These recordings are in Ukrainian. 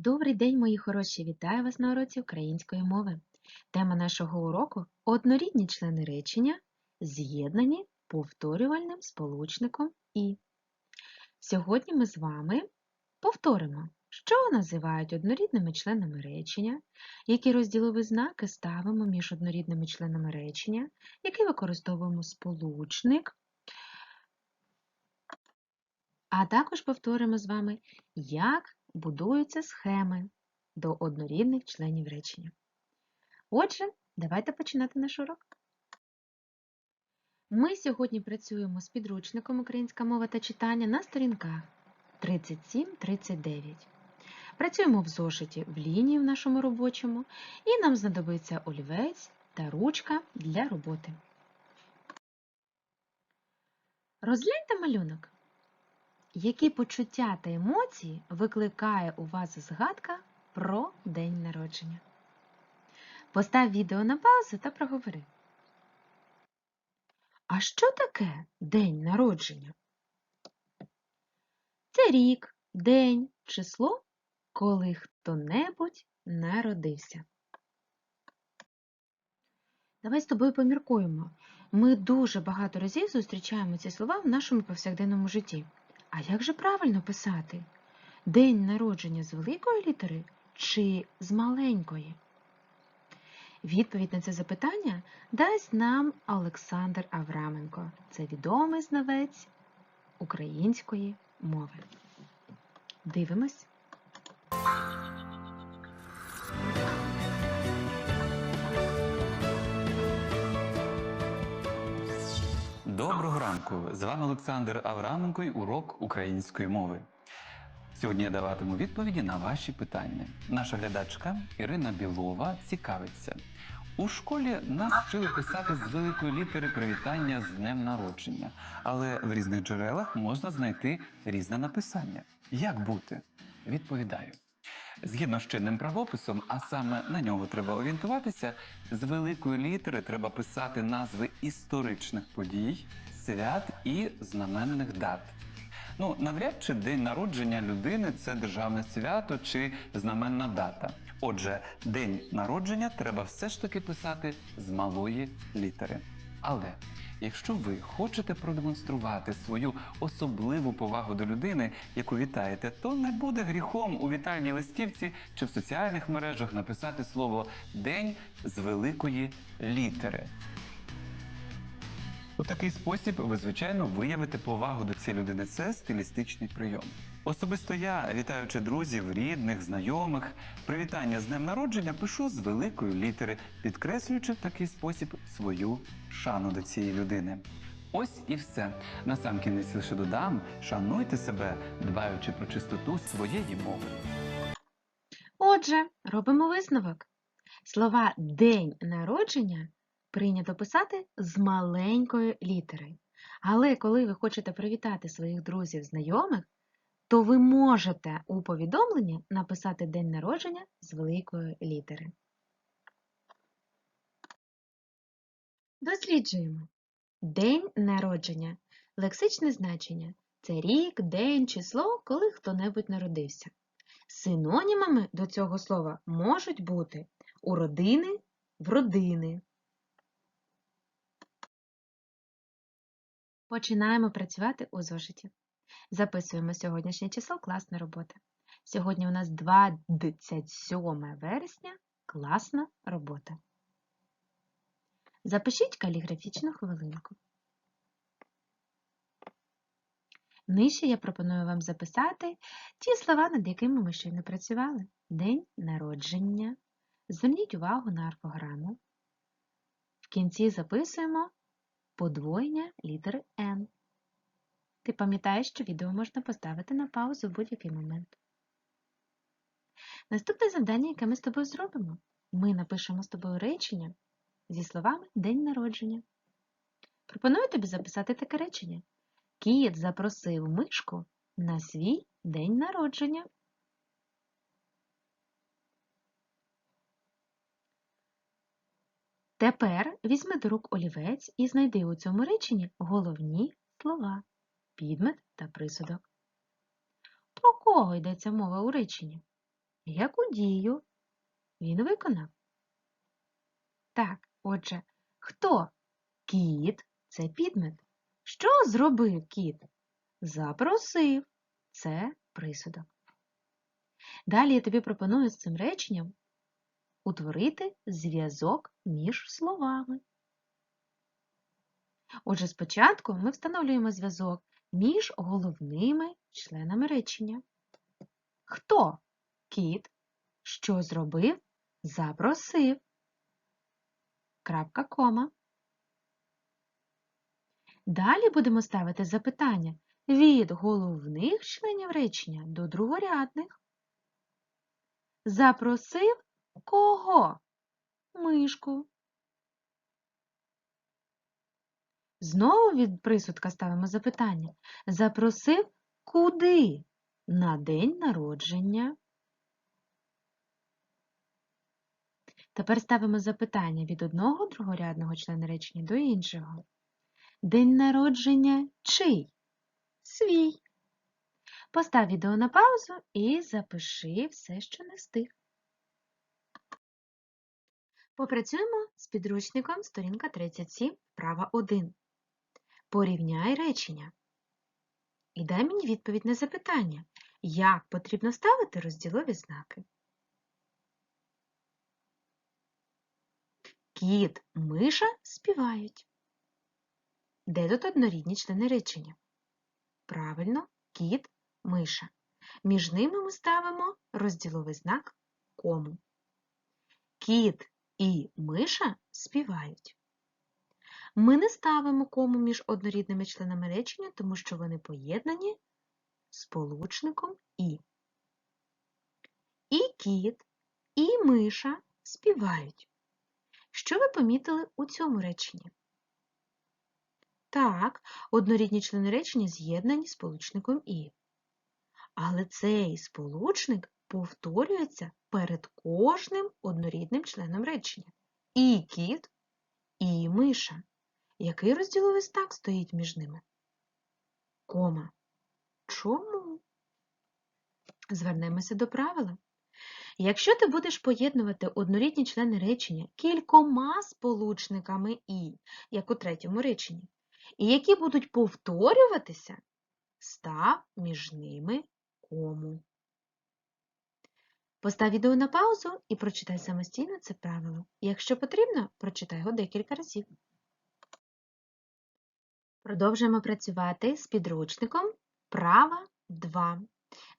Добрий день, мої хороші! Вітаю вас на уроці української мови. Тема нашого уроку однорідні члени речення, з'єднані повторювальним сполучником і. Сьогодні ми з вами повторимо, що називають однорідними членами речення, які розділові знаки ставимо між однорідними членами речення, який використовуємо сполучник. А також повторимо з вами, як будуються схеми до однорідних членів речення. Отже, давайте починати наш урок. Ми сьогодні працюємо з підручником Українська мова та читання на сторінках 37-39. Працюємо в зошиті в лінії в нашому робочому, і нам знадобиться олівець та ручка для роботи. Розгляньте малюнок. Які почуття та емоції викликає у вас згадка про день народження? Постав відео на паузу та проговори. А що таке день народження? Це рік, день, число, коли хто-небудь народився. Давай з тобою поміркуємо. Ми дуже багато разів зустрічаємо ці слова в нашому повсякденному житті. А як же правильно писати? День народження з великої літери чи з маленької? Відповідь на це запитання дасть нам Олександр Авраменко. Це відомий знавець української мови. Дивимось. Доброго ранку! З вами Олександр Авраменко і урок української мови. Сьогодні я даватиму відповіді на ваші питання. Наша глядачка Ірина Білова цікавиться. У школі нас вчили писати з великої літери привітання з днем народження, але в різних джерелах можна знайти різне написання. Як бути? Відповідаю. Згідно з чинним правописом, а саме на нього треба орієнтуватися, з великої літери треба писати назви історичних подій, свят і знаменних дат. Ну, навряд чи день народження людини це державне свято чи знаменна дата. Отже, день народження треба все ж таки писати з малої літери. Але якщо ви хочете продемонструвати свою особливу повагу до людини, яку вітаєте, то не буде гріхом у вітальній листівці чи в соціальних мережах написати слово день з великої літери. У такий спосіб ви, звичайно, виявите повагу до цієї людини. Це стилістичний прийом. Особисто я, вітаючи друзів, рідних, знайомих, привітання з днем народження пишу з великої літери, підкреслюючи в такий спосіб свою шану до цієї людини. Ось і все. Насамкінець лише додам, шануйте себе, дбаючи про чистоту своєї мови. Отже, робимо висновок. Слова день народження прийнято писати з маленької літери. Але коли ви хочете привітати своїх друзів, знайомих, то ви можете у повідомленні написати день народження з великої літери. Досліджуємо. День народження. Лексичне значення це рік, день, число, коли хто-небудь народився. Синонімами до цього слова можуть бути у родини, в родини. Починаємо працювати у зошиті. Записуємо сьогоднішнє число класна робота. Сьогодні у нас 27 вересня класна робота. Запишіть каліграфічну хвилинку. Нижче я пропоную вам записати ті слова, над якими ми щойно працювали. День народження. Зверніть увагу на орфограму. В кінці записуємо подвоєння літери N. Ти пам'ятаєш, що відео можна поставити на паузу в будь-який момент. Наступне завдання, яке ми з тобою зробимо. Ми напишемо з тобою речення зі словами День народження. Пропоную тобі записати таке речення. Кіт запросив мишку на свій день народження. Тепер візьми до рук олівець і знайди у цьому реченні головні слова, підмет та присудок. Про кого йдеться мова у реченні? Яку дію він виконав? Так, отже, хто? Кіт це підмет. Що зробив кіт? Запросив. Це присудок. Далі я тобі пропоную з цим реченням утворити зв'язок між словами. Отже, спочатку ми встановлюємо зв'язок між головними членами речення. Хто? Кіт. Що зробив? Запросив. Крапка кома. Далі будемо ставити запитання від головних членів речення до другорядних. Запросив кого? Мишку. Знову від присудка ставимо запитання. Запросив куди? На день народження. Тепер ставимо запитання від одного другорядного члена речення до іншого. День народження чий? Свій. Постав відео на паузу і запиши все, що не встиг. Попрацюємо з підручником сторінка 37, вправа 1. Порівняй речення. І дай мені відповідь на запитання, як потрібно ставити розділові знаки. Кіт, миша співають. Де тут однорідні члени речення? Правильно, кіт, миша. Між ними ми ставимо розділовий знак кому. Кіт і миша співають. Ми не ставимо кому між однорідними членами речення, тому що вони поєднані сполучником і. І кіт, і миша співають. Що ви помітили у цьому реченні? Так, однорідні члени речення з'єднані сполучником і. Але цей сполучник повторюється перед кожним однорідним членом речення. І кіт, і миша. Який розділовий знак стоїть між ними? Кома. Чому? Звернемося до правила. Якщо ти будеш поєднувати однорідні члени речення кількома сполучниками і, як у третьому реченні, і які будуть повторюватися, став між ними кому. Постав відео на паузу і прочитай самостійно це правило. Якщо потрібно, прочитай його декілька разів. Продовжуємо працювати з підручником Права 2.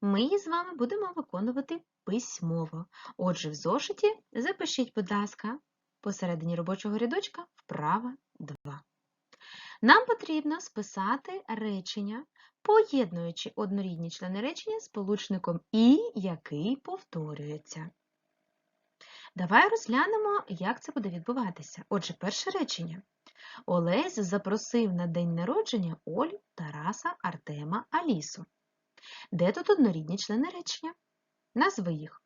Ми її з вами будемо виконувати письмово. Отже, в зошиті запишіть, будь ласка, посередині робочого рядочка вправа 2. Нам потрібно списати речення, поєднуючи однорідні члени речення сполучником і, який повторюється. Давай розглянемо, як це буде відбуватися. Отже, перше речення. Олесь запросив на день народження Олю, Тараса, Артема, Алісу. Де тут однорідні члени речення? Назви їх.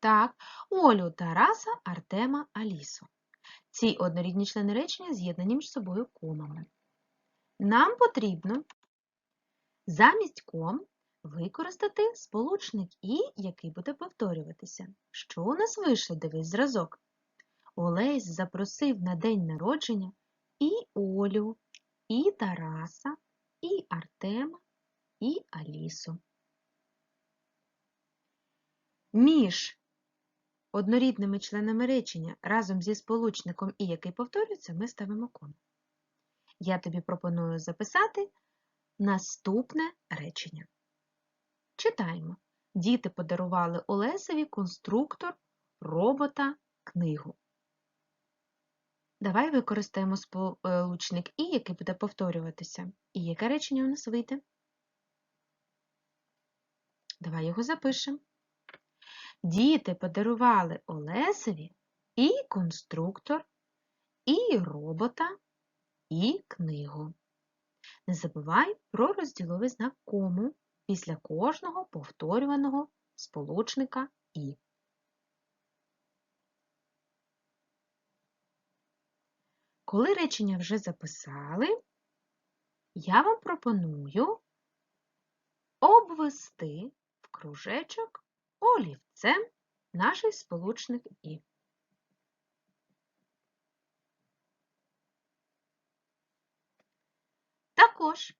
Так, Олю, Тараса, Артема, Алісу. Ці однорідні члени речення з'єднані між собою комами. Нам потрібно замість ком використати сполучник І, який буде повторюватися. Що у нас вийшло? Дивись зразок. Олесь запросив на день народження і Олю, і Тараса, і Артема, і Алісу. Між однорідними членами речення разом зі сполучником І, який повторюється, ми ставимо кому. Я тобі пропоную записати наступне речення. Читаємо. Діти подарували Олесеві конструктор, робота, книгу. Давай використаємо сполучник І, який буде повторюватися. І яке речення у нас вийде? Давай його запишемо. Діти подарували Олесеві і конструктор, і робота, і книгу. Не забувай про розділовий знак кому після кожного повторюваного сполучника І. Коли речення вже записали, я вам пропоную обвести в кружечок олівцем наш сполучник І. Також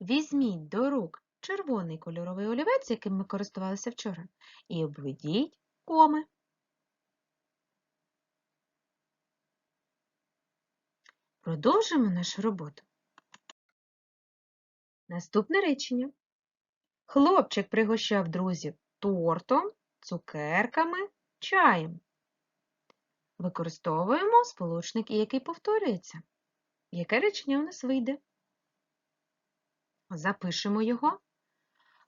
візьміть до рук червоний кольоровий олівець, яким ми користувалися вчора, і обведіть коми. Продовжимо нашу роботу. Наступне речення. Хлопчик пригощав друзів тортом, цукерками, чаєм. Використовуємо сполучник, який повторюється. Яке речення у нас вийде? Запишемо його.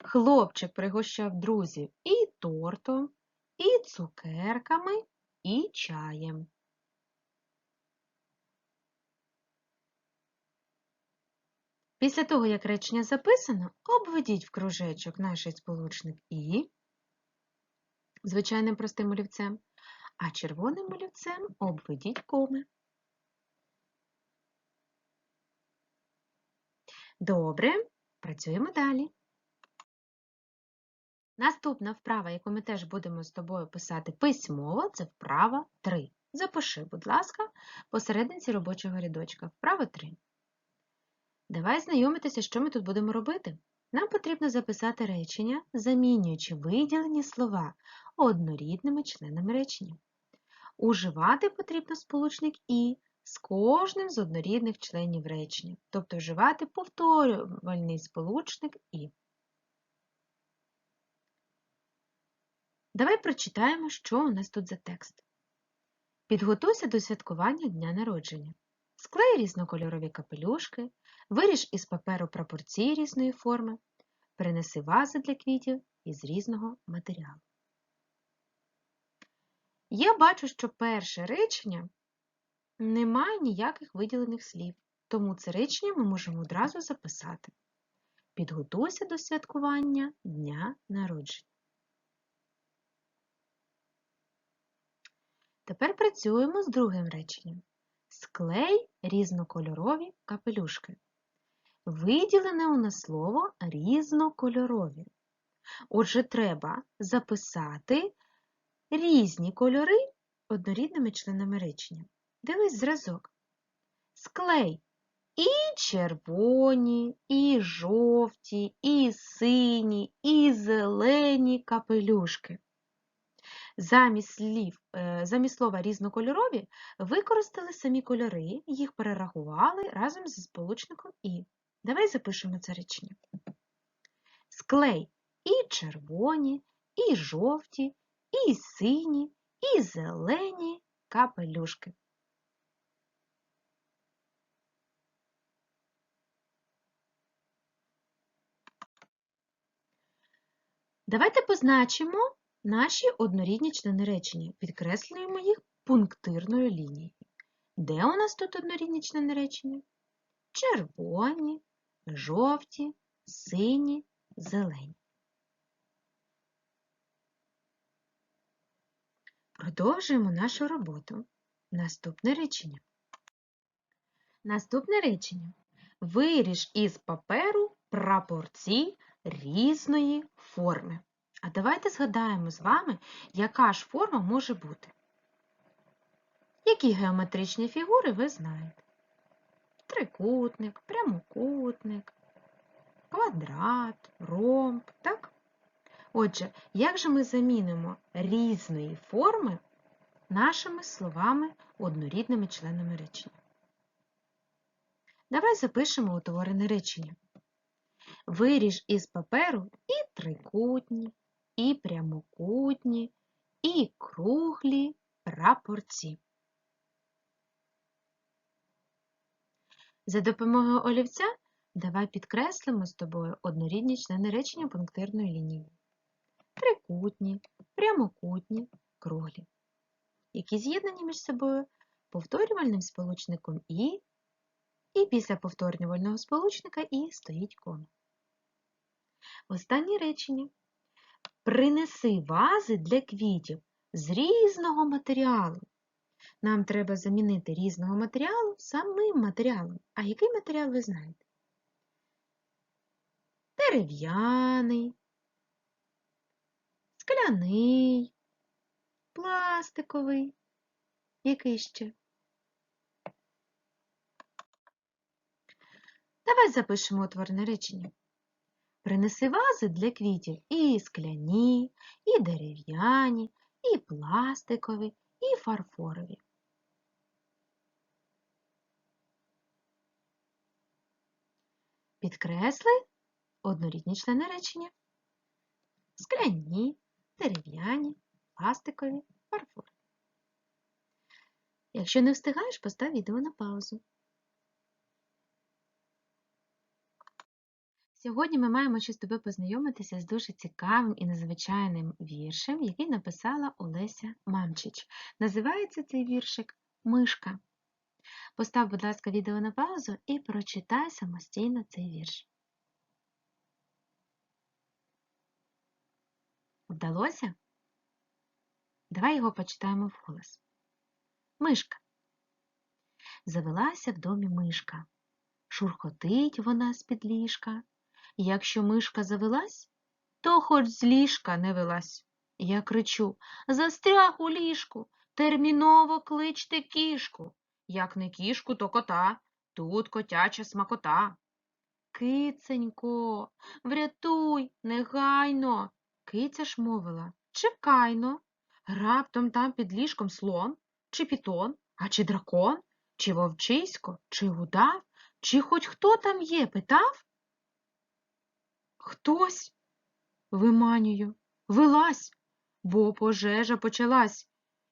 Хлопчик пригощав друзів і тортом, і цукерками, і чаєм. Після того, як речення записано, обведіть в кружечок наш сполучник І звичайним простим олівцем, а червоним олівцем обведіть коми. Добре, працюємо далі. Наступна вправа, яку ми теж будемо з тобою писати письмово, це вправа 3. Запиши, будь ласка, посерединці робочого рядочка. Вправа 3. Давай знайомитися, що ми тут будемо робити. Нам потрібно записати речення, замінюючи виділені слова однорідними членами речення. Уживати потрібно сполучник І з кожним з однорідних членів речення, тобто вживати повторювальний сполучник І. Давай прочитаємо, що у нас тут за текст. Підготуйся до святкування дня народження. Склей різнокольорові капелюшки, виріж із паперу прапорці різної форми, принеси вази для квітів із різного матеріалу. Я бачу, що перше речення не має ніяких виділених слів, тому це речення ми можемо одразу записати. Підготуйся до святкування дня народження. Тепер працюємо з другим реченням. Склей різнокольорові капелюшки. Виділене у нас слово різнокольорові. Отже, треба записати різні кольори однорідними членами речення. Дивись зразок. Склей і червоні, і жовті, і сині, і зелені капелюшки. Замість, слів, е, замість слова різнокольорові використали самі кольори, їх перерахували разом зі сполучником І. Давай запишемо це речення. Склей і червоні, і жовті, і сині, і зелені капелюшки. Давайте позначимо наші однорідні члени речення. Підкреслюємо їх пунктирною лінією. Де у нас тут однорідні члени речення? Червоні, жовті, сині, зелені. Продовжуємо нашу роботу. Наступне речення. Наступне речення. Виріж із паперу прапорці різної форми. А давайте згадаємо з вами, яка ж форма може бути. Які геометричні фігури ви знаєте? Трикутник, прямокутник, квадрат, ромб, так? Отже, як же ми замінимо різної форми нашими словами однорідними членами речення? Давай запишемо утворене речення. Виріж із паперу і трикутні, і прямокутні, і круглі прапорці. За допомогою олівця давай підкреслимо з тобою однорідні члени речення пунктирною лінією. Трикутні, прямокутні, круглі, які з'єднані між собою повторювальним сполучником І, і після повторювального сполучника І стоїть кома. Останнє речення. Принеси вази для квітів з різного матеріалу. Нам треба замінити різного матеріалу самим матеріалом. А який матеріал ви знаєте? Дерев'яний, скляний, пластиковий. Який ще? Давай запишемо утворене речення. Принеси вази для квітів і скляні, і дерев'яні, і пластикові, і фарфорові. Підкресли однорідні члени речення. Скляні, дерев'яні, пластикові, фарфорові. Якщо не встигаєш, постав відео на паузу. Сьогодні ми маємо з тобою познайомитися з дуже цікавим і незвичайним віршем, який написала Олеся Мамчич. Називається цей віршик Мишка. Постав, будь ласка, відео на паузу і прочитай самостійно цей вірш. Вдалося? Давай його почитаємо вголос. Мишка. Завелася в домі мишка. Шурхотить вона з-під ліжка. Якщо мишка завелась, то хоч з ліжка не велась. Я кричу Застряг у ліжку, терміново кличте кішку. Як не кішку, то кота, тут котяча смакота. Киценько, врятуй, негайно. Киця ж мовила Чекайно. Раптом там під ліжком слон, чи пітон, а чи дракон, чи вовчисько, чи удав, чи хоч хто там є, питав? Хтось, виманюю, вилазь, бо пожежа почалась.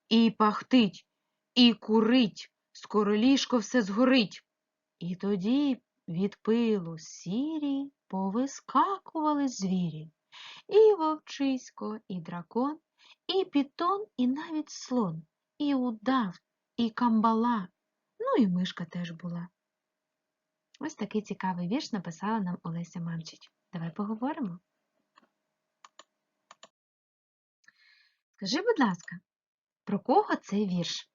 І пахтить, і курить, скоро ліжко все згорить. І тоді від пилу сірі повискакували звірі. І вовчисько, і дракон, і пітон, і навіть слон, і удав, і камбала, ну і мишка теж була. Ось такий цікавий вірш написала нам Олеся Мамчич. Давай поговоримо. Скажи, будь ласка, про кого цей вірш?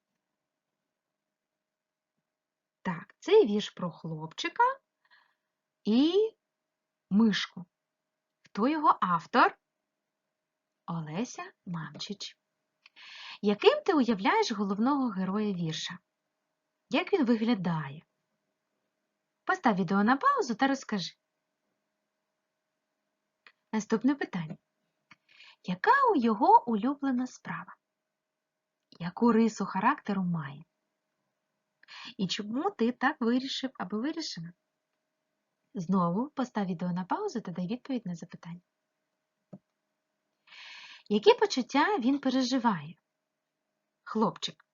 Так, цей вірш про хлопчика і мишку. Хто його автор? Олеся Мамчич. Яким ти уявляєш головного героя вірша? Як він виглядає? Постав відео на паузу та розкажи. Наступне питання. Яка у його улюблена справа? Яку рису характеру має? І чому ти так вирішив або вирішила? Знову постав відео на паузу та дай відповідь на запитання. Які почуття він переживає? Хлопчик,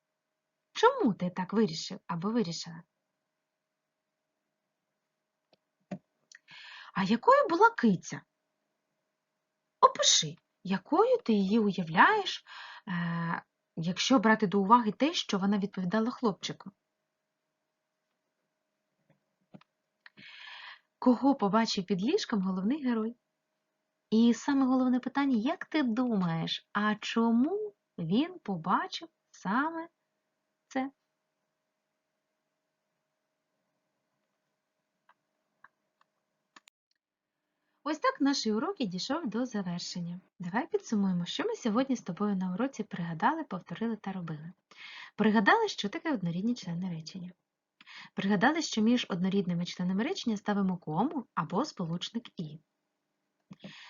чому ти так вирішив або вирішила? А якою була киця? Опиши, якою ти її уявляєш, е, якщо брати до уваги те, що вона відповідала хлопчику. Кого побачив під ліжком головний герой? І саме головне питання, як ти думаєш, а чому він побачив саме це? Ось так наш урок і дійшов до завершення. Давай підсумуємо, що ми сьогодні з тобою на уроці пригадали, повторили та робили. Пригадали, що таке однорідні члени речення. Пригадали, що між однорідними членами речення ставимо кому або сполучник і.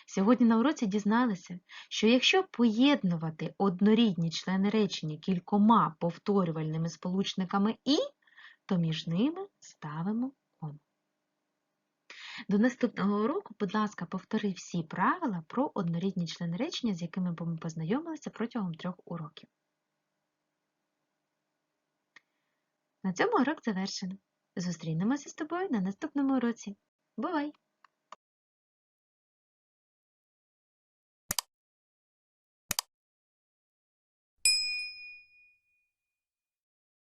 Сьогодні на уроці дізналися, що якщо поєднувати однорідні члени речення кількома повторювальними сполучниками і, то між ними ставимо. До наступного уроку, будь ласка, повтори всі правила про однорідні члени речення, з якими ми познайомилися протягом трьох уроків. На цьому урок завершено. Зустрінемося з тобою на наступному уроці. Бувай!